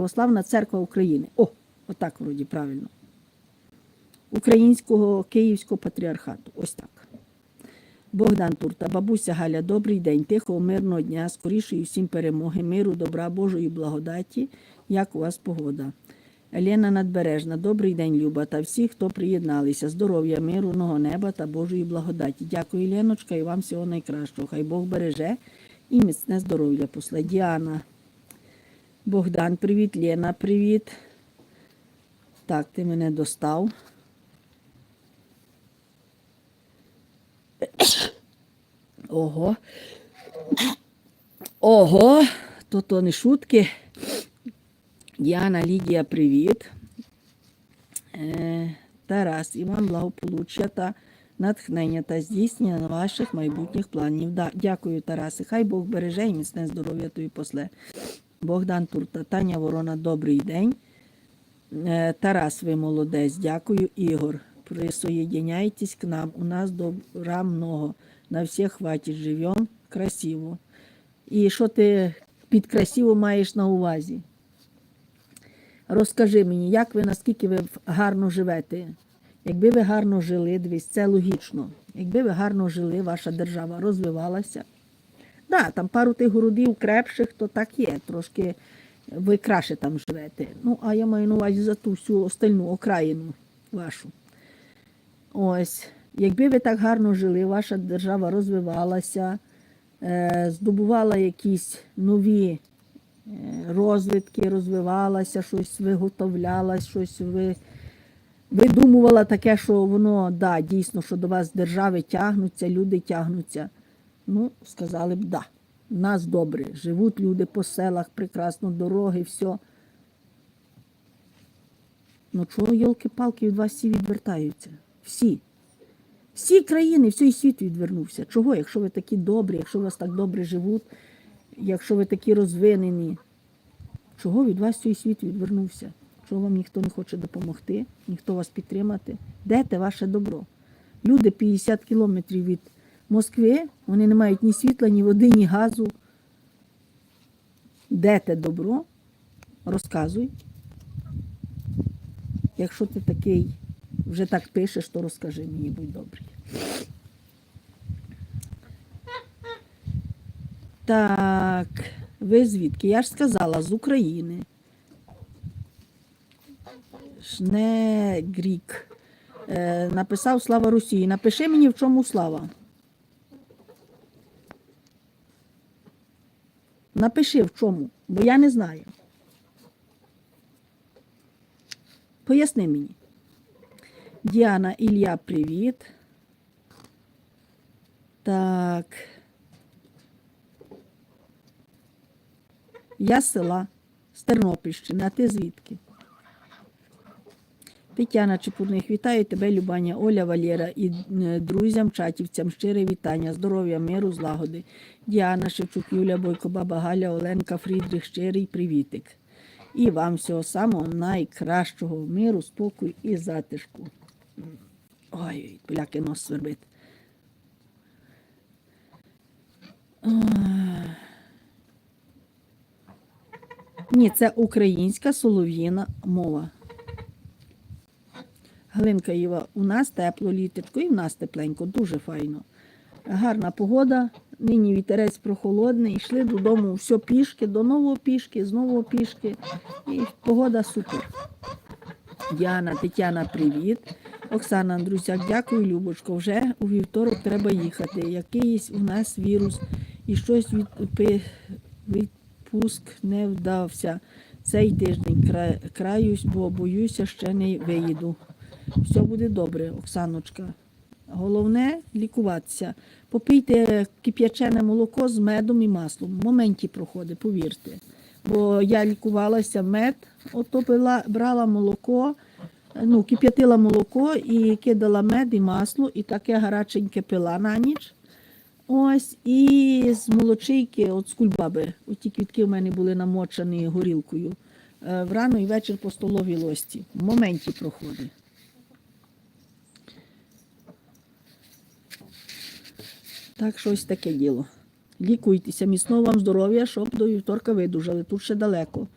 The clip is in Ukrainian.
Православна церква України. О, отак вроді правильно. Українського Київського патріархату. Ось так. Богдан Турта, бабуся Галя, добрий день, тихого, мирного дня, скорішої всім перемоги, миру, добра, Божої благодаті. Як у вас погода? Елена Надбережна, добрий день, Люба, та всі, хто приєдналися. Здоров'я, мирного неба та Божої благодаті. Дякую, Леночка, і вам всього найкращого. Хай Бог береже і міцне здоров'я посла. Діана. Богдан, привіт, Лена, привіт. Так, ти мене достав. Ого. Ого, то то не шутки. Діана Лідія, привіт. Е, Тарас, і вам благополуччя та натхнення та здійснення ваших майбутніх планів. Дякую, Тараси. Хай Бог береже і міцне здоров'я тобі после. Богдан Турта, Таня Ворона, добрий день. Е, Тарас, ви молодець, дякую, Ігор. Присоединяйтесь к нам. У нас добра много. На всіх хватить. Живем красиво. І що ти під красиво маєш на увазі? Розкажи мені, як ви, наскільки ви гарно живете? Якби ви гарно жили, дивись, це логічно. Якби ви гарно жили, ваша держава розвивалася. Да, там пару тих городів крепших, то так є. Трошки ви краще там живете. Ну, а я маю на увазі за ту всю остальну окраїну вашу. Ось, якби ви так гарно жили, ваша держава розвивалася, е, здобувала якісь нові е, розвитки, розвивалася, щось виготовляла, щось ви, видумувала таке, що воно, да, дійсно, що до вас держави тягнуться, люди тягнуться. Ну, сказали б, да, нас добре, живуть люди по селах, прекрасно, дороги, все. Ну чого, йолки-палки, від вас всі відвертаються? Всі. Всі країни, всій світ відвернувся. Чого, якщо ви такі добрі, якщо у вас так добре живуть, якщо ви такі розвинені, чого від вас цей світ відвернувся? Чого вам ніхто не хоче допомогти, ніхто вас підтримати? Де те ваше добро? Люди 50 кілометрів від Москви, вони не мають ні світла, ні води, ні газу. Де те добро? Розказуй. Якщо ти такий вже так пишеш, то розкажи мені, будь добрий. Так, ви звідки? Я ж сказала, з України. Шнегрік. Е, написав Слава Росії. Напиши мені, в чому слава. Напиши в чому, бо я не знаю. Поясни мені. Діана Ілля, привіт. Так. Я з села з Тернопільщини, а ти звідки? Тетяна Чепурних, вітаю тебе, Любаня, Оля, Валєра і е, друзям, чатівцям, щире вітання, здоров'я, миру, злагоди. Діана Шевчук, Юля Бойко, Баба Галя, Оленка, Фрідрих, щирий привітик. І вам всього самого найкращого миру, спокою і затишку. Ой, поляки нос свербить. Ні, це українська солов'їна мова. Галинка Іва, у нас тепло літочко і в нас тепленько, дуже файно. Гарна погода, нині вітерець прохолодний, йшли додому все пішки, до нового пішки, з нового пішки. І погода супер. Діана, Тетяна, привіт. Оксана Андрусяк, дякую, Любочко. Вже у вівторок треба їхати. Якийсь у нас вірус і щось від, відпуск не вдався. Цей тиждень краюсь, бо боюся, ще не виїду. Все буде добре, Оксаночка. Головне лікуватися. Попийте кип'ячене молоко з медом і маслом. В моменті проходить, повірте. Бо я лікувалася мед, ото пила, брала молоко, ну, кип'ятила молоко і кидала мед і масло, і таке гаряченьке пила на ніч. Ось, і з молочейки, от з кульбаби, от ті квітки в мене були намочені горілкою. Е, Врано і вечір по столовій лості. В моменті проходить. Так, щось таке діло. Лікуйтеся, міцного вам здоров'я, щоб до вівторка видужали. Тут ще далеко.